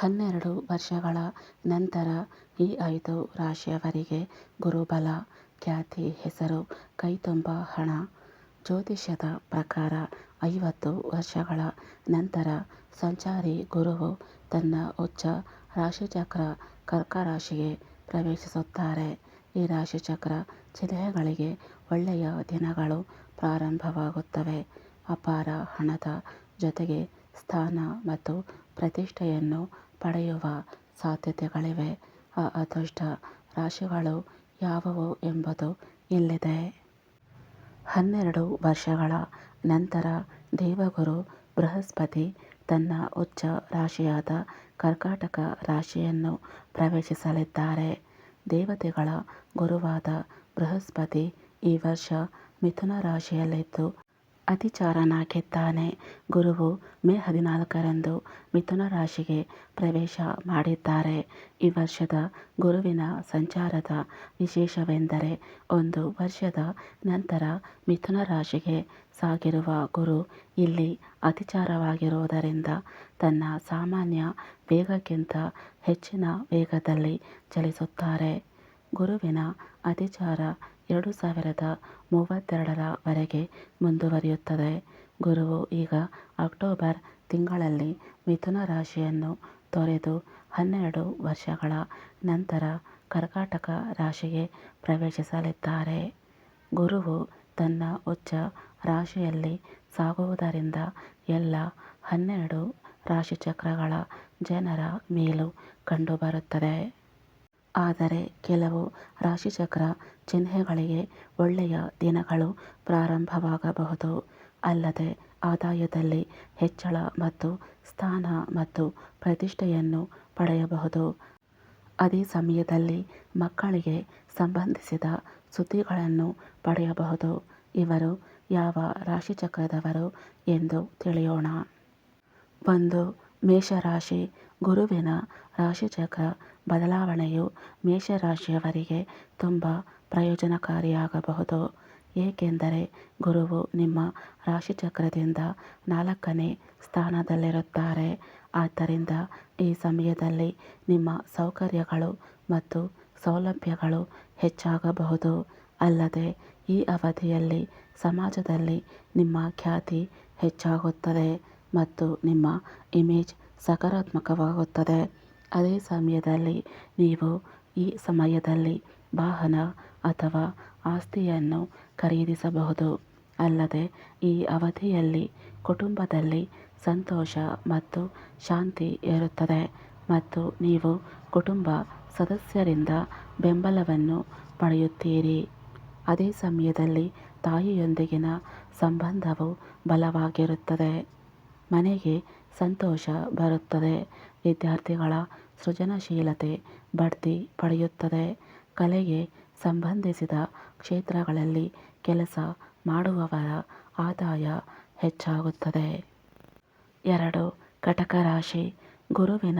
ಹನ್ನೆರಡು ವರ್ಷಗಳ ನಂತರ ಈ ಐದು ರಾಶಿಯವರಿಗೆ ಗುರುಬಲ, ಖ್ಯಾತಿ, ಹೆಸರು, ಕೈತುಂಬ, ಹಣ, ಜ್ಯೋತಿಷ್ಯದ ಪ್ರಕಾರ ಐವತ್ತು ವರ್ಷಗಳ ನಂತರ ಸಂಚಾರಿ ಗುರುವು ತನ್ನ ಉಚ್ಚ ರಾಶಿಚಕ್ರ ಕರ್ಕ ರಾಶಿಗೆ ಪ್ರವೇಶಿಸುತ್ತಾರೆ. ಈ ರಾಶಿಚಕ್ರ ಚಿಹ್ನೆಗಳಿಗೆ ಒಳ್ಳೆಯ ದಿನಗಳು ಪ್ರಾರಂಭವಾಗುತ್ತವೆ. ಅಪಾರ ಹಣದ ಜೊತೆಗೆ ಸ್ಥಾನ ಮತ್ತು ಪ್ರತಿಷ್ಠೆಯನ್ನು ಪಡೆಯುವ ಸಾಧ್ಯತೆಗಳಿವೆ. ಆ ಅದೃಷ್ಟ ರಾಶಿಗಳು ಯಾವುವು ಎಂಬುದು ಇಲ್ಲಿದೆ. ಹನ್ನೆರಡು ವರ್ಷಗಳ ನಂತರ ದೇವಗುರು ಬೃಹಸ್ಪತಿ ತನ್ನ ಉಚ್ಚ ರಾಶಿಯಾದ ಕರ್ಕಾಟಕ ರಾಶಿಯನ್ನು ಪ್ರವೇಶಿಸಲಿದ್ದಾರೆ. ದೇವತೆಗಳ ಗುರುವಾದ ಬೃಹಸ್ಪತಿ ಈ ವರ್ಷ ಮಿಥುನ ರಾಶಿಯಲ್ಲಿದ್ದು ಅತಿಚಾರನಾಗಿದ್ದಾನೆ. ಗುರುವು ಮೇ ಹದಿನಾಲ್ಕರಂದು ಮಿಥುನ ರಾಶಿಗೆ ಪ್ರವೇಶ ಮಾಡಿದ್ದಾರೆ. ಈ ವರ್ಷದ ಗುರುವಿನ ಸಂಚಾರದ ವಿಶೇಷವೆಂದರೆ ಒಂದು ವರ್ಷದ ನಂತರ ಮಿಥುನ ರಾಶಿಗೆ ಸಾಗಿರುವ ಗುರು ಇಲ್ಲಿ ಅತಿಚಾರವಾಗಿರುವುದರಿಂದ ತನ್ನ ಸಾಮಾನ್ಯ ವೇಗಕ್ಕಿಂತ ಹೆಚ್ಚಿನ ವೇಗದಲ್ಲಿ ಚಲಿಸುತ್ತಾರೆ. ಗುರುವಿನ ಅತಿಚಾರ ಎರಡು ಸಾವಿರದ ಮೂವತ್ತೆರಡರ ವರೆಗೆ ಮುಂದುವರಿಯುತ್ತದೆ. ಗುರುವು ಈಗ ಅಕ್ಟೋಬರ್ ತಿಂಗಳಲ್ಲಿ ಮಿಥುನ ರಾಶಿಯನ್ನು ತೊರೆದು ಹನ್ನೆರಡು ವರ್ಷಗಳ ನಂತರ ಕರ್ಕಾಟಕ ರಾಶಿಗೆ ಪ್ರವೇಶಿಸಲಿದ್ದಾರೆ. ಗುರುವು ತನ್ನ ಉಚ್ಚ ರಾಶಿಯಲ್ಲಿ ಸಾಗುವುದರಿಂದ ಎಲ್ಲ ಹನ್ನೆರಡು ರಾಶಿಚಕ್ರಗಳ ಜನರ ಮೇಲೂ ಕಂಡುಬರುತ್ತದೆ. ಆದರೆ ಕೆಲವು ರಾಶಿಚಕ್ರ ಚಿಹ್ನೆಗಳಿಗೆ ಒಳ್ಳೆಯ ದಿನಗಳು ಪ್ರಾರಂಭವಾಗಬಹುದು. ಅಲ್ಲದೆ, ಆದಾಯದಲ್ಲಿ ಹೆಚ್ಚಳ ಮತ್ತು ಸ್ಥಾನ ಮತ್ತು ಪ್ರತಿಷ್ಠೆಯನ್ನು ಪಡೆಯಬಹುದು. ಅದೇ ಸಮಯದಲ್ಲಿ ಮಕ್ಕಳಿಗೆ ಸಂಬಂಧಿಸಿದ ಸುದ್ದಿಗಳನ್ನು ಪಡೆಯಬಹುದು. ಇವರು ಯಾವ ರಾಶಿಚಕ್ರದವರು ಎಂದು ತಿಳಿಯೋಣ. ಒಂದು ಮೇಷರಾಶಿ ಗುರುವಿನ ರಾಶಿಚಕ್ರ ಬದಲಾವಣೆಯು ಮೇಷರಾಶಿಯವರಿಗೆ ತುಂಬ ಪ್ರಯೋಜನಕಾರಿಯಾಗಬಹುದು. ಏಕೆಂದರೆ ಗುರುವು ನಿಮ್ಮ ರಾಶಿಚಕ್ರದಿಂದ ನಾಲ್ಕನೇ ಸ್ಥಾನದಲ್ಲಿರುತ್ತಾರೆ. ಆದ್ದರಿಂದ ಈ ಸಮಯದಲ್ಲಿ ನಿಮ್ಮ ಸೌಕರ್ಯಗಳು ಮತ್ತು ಸೌಲಭ್ಯಗಳು ಹೆಚ್ಚಾಗಬಹುದು. ಅಲ್ಲದೆ ಈ ಅವಧಿಯಲ್ಲಿ ಸಮಾಜದಲ್ಲಿ ನಿಮ್ಮ ಖ್ಯಾತಿ ಹೆಚ್ಚಾಗುತ್ತದೆ. ಮತ್ತು ನಿಮ್ಮ ಇಮೇಜ್ ಸಕಾರಾತ್ಮಕವಾಗುತ್ತದೆ. ಅದೇ ಸಮಯದಲ್ಲಿ ನೀವು ಈ ಸಮಯದಲ್ಲಿ ವಾಹನ ಅಥವಾ ಆಸ್ತಿಯನ್ನು ಖರೀದಿಸಬಹುದು. ಅಲ್ಲದೆ ಈ ಅವಧಿಯಲ್ಲಿ ಕುಟುಂಬದಲ್ಲಿ ಸಂತೋಷ ಮತ್ತು ಶಾಂತಿ ಇರುತ್ತದೆ ಮತ್ತು ನೀವು ಕುಟುಂಬ ಸದಸ್ಯರಿಂದ ಬೆಂಬಲವನ್ನು ಪಡೆಯುತ್ತೀರಿ. ಅದೇ ಸಮಯದಲ್ಲಿ ತಾಯಿಯೊಂದಿಗಿನ ಸಂಬಂಧವು ಬಲವಾಗಿರುತ್ತದೆ. ಮನೆಗೆ ಸಂತೋಷ ಬರುತ್ತದೆ. ವಿದ್ಯಾರ್ಥಿಗಳ ಸೃಜನಶೀಲತೆ ಬಡ್ತಿ ಪಡೆಯುತ್ತದೆ. ಕಲೆಗೆ ಸಂಬಂಧಿಸಿದ ಕ್ಷೇತ್ರಗಳಲ್ಲಿ ಕೆಲಸ ಮಾಡುವವರ ಆದಾಯ ಹೆಚ್ಚಾಗುತ್ತದೆ. ಎರಡು ಕಟಕ ರಾಶಿ. ಗುರುವಿನ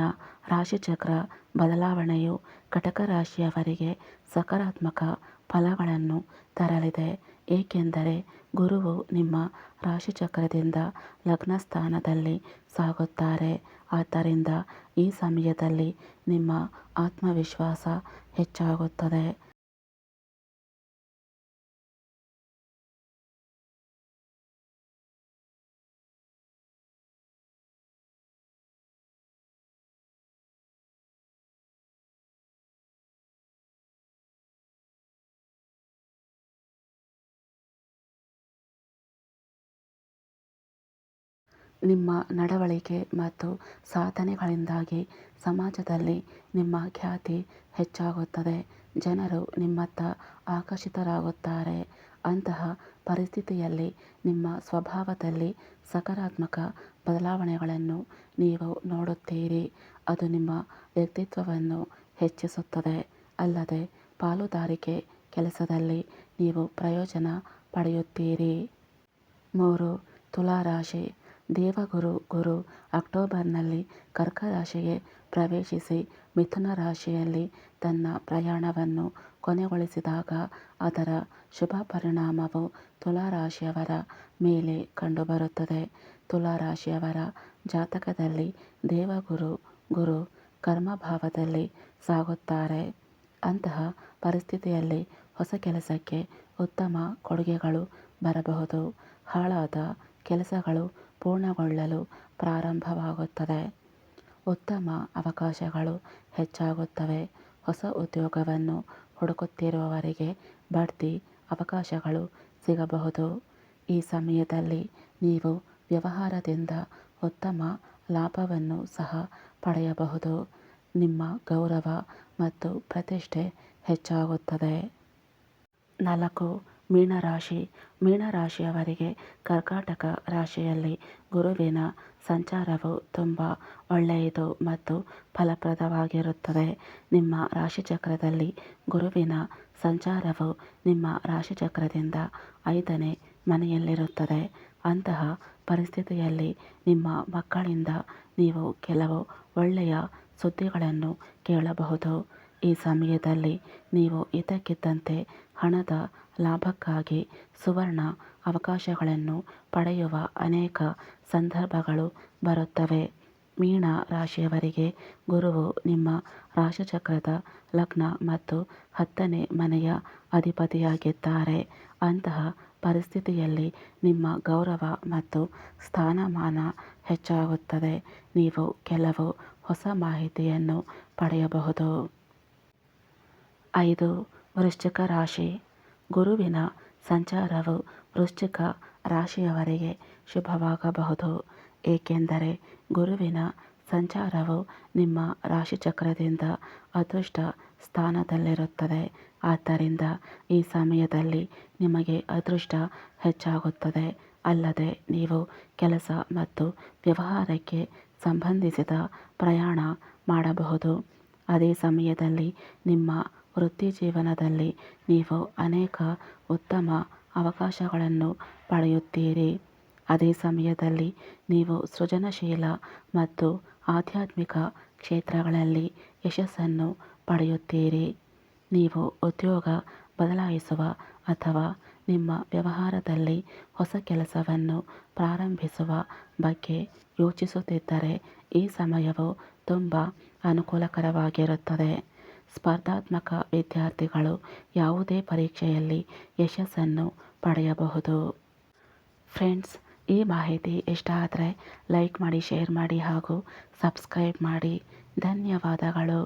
ರಾಶಿಚಕ್ರ ಬದಲಾವಣೆಯು ಕಟಕ ರಾಶಿಯವರಿಗೆ ಸಕಾರಾತ್ಮಕ ಫಲಗಳನ್ನು ತರಲಿದೆ. ಏಕೆಂದರೆ ಗುರುವು ನಿಮ್ಮ ರಾಶಿಚಕ್ರದಿಂದ ಲಗ್ನಸ್ಥಾನದಲ್ಲಿ ಸಾಗುತ್ತಾರೆ. ಆದ್ದರಿಂದ ಈ ಸಮಯದಲ್ಲಿ ನಿಮ್ಮ ಆತ್ಮವಿಶ್ವಾಸ ಹೆಚ್ಚಾಗುತ್ತದೆ. ನಿಮ್ಮ ನಡವಳಿಕೆ ಮತ್ತು ಸಾಧನೆಗಳಿಂದಾಗಿ ಸಮಾಜದಲ್ಲಿ ನಿಮ್ಮ ಖ್ಯಾತಿ ಹೆಚ್ಚಾಗುತ್ತದೆ. ಜನರು ನಿಮ್ಮತ್ತ ಆಕರ್ಷಿತರಾಗುತ್ತಾರೆ. ಅಂತಹ ಪರಿಸ್ಥಿತಿಯಲ್ಲಿ ನಿಮ್ಮ ಸ್ವಭಾವದಲ್ಲಿ ಸಕಾರಾತ್ಮಕ ಬದಲಾವಣೆಗಳನ್ನು ನೀವು ನೋಡುತ್ತೀರಿ. ಅದು ನಿಮ್ಮ ವ್ಯಕ್ತಿತ್ವವನ್ನು ಹೆಚ್ಚಿಸುತ್ತದೆ. ಅಲ್ಲದೆ ಪಾಲುದಾರಿಕೆ ಕೆಲಸದಲ್ಲಿ ನೀವು ಪ್ರಯೋಜನ ಪಡೆಯುತ್ತೀರಿ. ಮೂರು, ತುಲಾರಾಶಿ. ದೇವಗುರು ಗುರು ಅಕ್ಟೋಬರ್ನಲ್ಲಿ ಕರ್ಕ ರಾಶಿಗೆ ಪ್ರವೇಶಿಸಿ ಮಿಥುನ ರಾಶಿಯಲ್ಲಿ ತನ್ನ ಪ್ರಯಾಣವನ್ನು ಕೊನೆಗೊಳಿಸಿದಾಗ ಅದರ ಶುಭ ಪರಿಣಾಮವು ತುಲಾರಾಶಿಯವರ ಮೇಲೆ ಕಂಡುಬರುತ್ತದೆ. ತುಲಾರಾಶಿಯವರ ಜಾತಕದಲ್ಲಿ ದೇವಗುರು ಗುರು ಕರ್ಮಭಾವದಲ್ಲಿ ಸಾಗುತ್ತಾರೆ. ಅಂತಹ ಪರಿಸ್ಥಿತಿಯಲ್ಲಿ ಹೊಸ ಕೆಲಸಕ್ಕೆ ಉತ್ತಮ ಕೊಡುಗೆಗಳು ಬರಬಹುದು. ಹಾಳಾದ ಕೆಲಸಗಳು ಪೂರ್ಣಗೊಳ್ಳಲು ಪ್ರಾರಂಭವಾಗುತ್ತದೆ. ಉತ್ತಮ ಅವಕಾಶಗಳು ಹೆಚ್ಚಾಗುತ್ತವೆ. ಹೊಸ ಉದ್ಯೋಗವನ್ನು ಹುಡುಕುತ್ತಿರುವವರಿಗೆ ಬಡ್ತಿ ಅವಕಾಶಗಳು ಸಿಗಬಹುದು. ಈ ಸಮಯದಲ್ಲಿ ನೀವು ವ್ಯವಹಾರದಿಂದ ಉತ್ತಮ ಲಾಭವನ್ನು ಸಹ ಪಡೆಯಬಹುದು. ನಿಮ್ಮ ಗೌರವ ಮತ್ತು ಪ್ರತಿಷ್ಠೆ ಹೆಚ್ಚಾಗುತ್ತದೆ. ನಾಲ್ಕು ಮೀನರಾಶಿ, ಮೀನರಾಶಿಯವರಿಗೆ ಕರ್ಕಾಟಕ ರಾಶಿಯಲ್ಲಿ ಗುರುವಿನ ಸಂಚಾರವು ತುಂಬ ಒಳ್ಳೆಯದು ಮತ್ತು ಫಲಪ್ರದವಾಗಿರುತ್ತದೆ. ನಿಮ್ಮ ರಾಶಿಚಕ್ರದಲ್ಲಿ ಗುರುವಿನ ಸಂಚಾರವು ನಿಮ್ಮ ರಾಶಿಚಕ್ರದಿಂದ ಐದನೇ ಮನೆಯಲ್ಲಿರುತ್ತದೆ. ಅಂತಹ ಪರಿಸ್ಥಿತಿಯಲ್ಲಿ ನಿಮ್ಮ ಮಕ್ಕಳಿಂದ ನೀವು ಕೆಲವು ಒಳ್ಳೆಯ ಸುದ್ದಿಗಳನ್ನು ಕೇಳಬಹುದು. ಈ ಸಮಯದಲ್ಲಿ ನೀವು ಇದ್ದಕ್ಕಿದ್ದಂತೆ ಹಣದ ಲಾಭಕ್ಕಾಗಿ ಸುವರ್ಣ ಅವಕಾಶಗಳನ್ನು ಪಡೆಯುವ ಅನೇಕ ಸಂದರ್ಭಗಳು ಬರುತ್ತವೆ. ಮೀನ ರಾಶಿಯವರಿಗೆ ಗುರುವು ನಿಮ್ಮ ರಾಶಿಚಕ್ರದ ಲಗ್ನ ಮತ್ತು ಹತ್ತನೇ ಮನೆಯ ಅಧಿಪತಿಯಾಗಿದ್ದಾರೆ. ಅಂತಹ ಪರಿಸ್ಥಿತಿಯಲ್ಲಿ ನಿಮ್ಮ ಗೌರವ ಮತ್ತು ಸ್ಥಾನಮಾನ ಹೆಚ್ಚಾಗುತ್ತದೆ. ನೀವು ಕೆಲವು ಹೊಸ ಮಾಹಿತಿಯನ್ನು ಪಡೆಯಬಹುದು. ಐದು ವೃಶ್ಚಿಕ ರಾಶಿ. ಗುರುವಿನ ಸಂಚಾರವು ವೃಶ್ಚಿಕ ರಾಶಿಯವರಿಗೆ ಶುಭವಾಗಬಹುದು. ಏಕೆಂದರೆ ಗುರುವಿನ ಸಂಚಾರವು ನಿಮ್ಮ ರಾಶಿಚಕ್ರದಿಂದ ಅದೃಷ್ಟ ಸ್ಥಾನದಲ್ಲಿರುತ್ತದೆ. ಆದ್ದರಿಂದ ಈ ಸಮಯದಲ್ಲಿ ನಿಮಗೆ ಅದೃಷ್ಟ ಹೆಚ್ಚಾಗುತ್ತದೆ. ಅಲ್ಲದೆ ನೀವು ಕೆಲಸ ಮತ್ತು ವ್ಯವಹಾರಕ್ಕೆ ಸಂಬಂಧಿಸಿದ ಪ್ರಯಾಣ ಮಾಡಬಹುದು. ಅದೇ ಸಮಯದಲ್ಲಿ ನಿಮ್ಮ ವೃತ್ತಿಜೀವನದಲ್ಲಿ ನೀವು ಅನೇಕ ಉತ್ತಮ ಅವಕಾಶಗಳನ್ನು ಪಡೆಯುತ್ತೀರಿ. ಅದೇ ಸಮಯದಲ್ಲಿ ನೀವು ಸೃಜನಶೀಲ ಮತ್ತು ಆಧ್ಯಾತ್ಮಿಕ ಕ್ಷೇತ್ರಗಳಲ್ಲಿ ಯಶಸ್ಸನ್ನು ಪಡೆಯುತ್ತೀರಿ. ನೀವು ಉದ್ಯೋಗ ಬದಲಾಯಿಸುವ ಅಥವಾ ನಿಮ್ಮ ವ್ಯವಹಾರದಲ್ಲಿ ಹೊಸ ಕೆಲಸವನ್ನು ಪ್ರಾರಂಭಿಸುವ ಬಗ್ಗೆ ಯೋಚಿಸುತ್ತಿದ್ದರೆ ಈ ಸಮಯವು ತುಂಬ ಅನುಕೂಲಕರವಾಗಿರುತ್ತದೆ. ಸ್ಪರ್ಧಾತ್ಮಕ ವಿದ್ಯಾರ್ಥಿಗಳು ಯಾವುದೇ ಪರೀಕ್ಷೆಯಲ್ಲಿ ಯಶಸ್ಸನ್ನು ಪಡೆಯಬಹುದು. ಫ್ರೆಂಡ್ಸ್, ಈ ಮಾಹಿತಿ ಇಷ್ಟ ಆದರೆ ಲೈಕ್ ಮಾಡಿ, ಶೇರ್ ಮಾಡಿ ಹಾಗೂ ಸಬ್ಸ್ಕ್ರೈಬ್ ಮಾಡಿ. ಧನ್ಯವಾದಗಳು.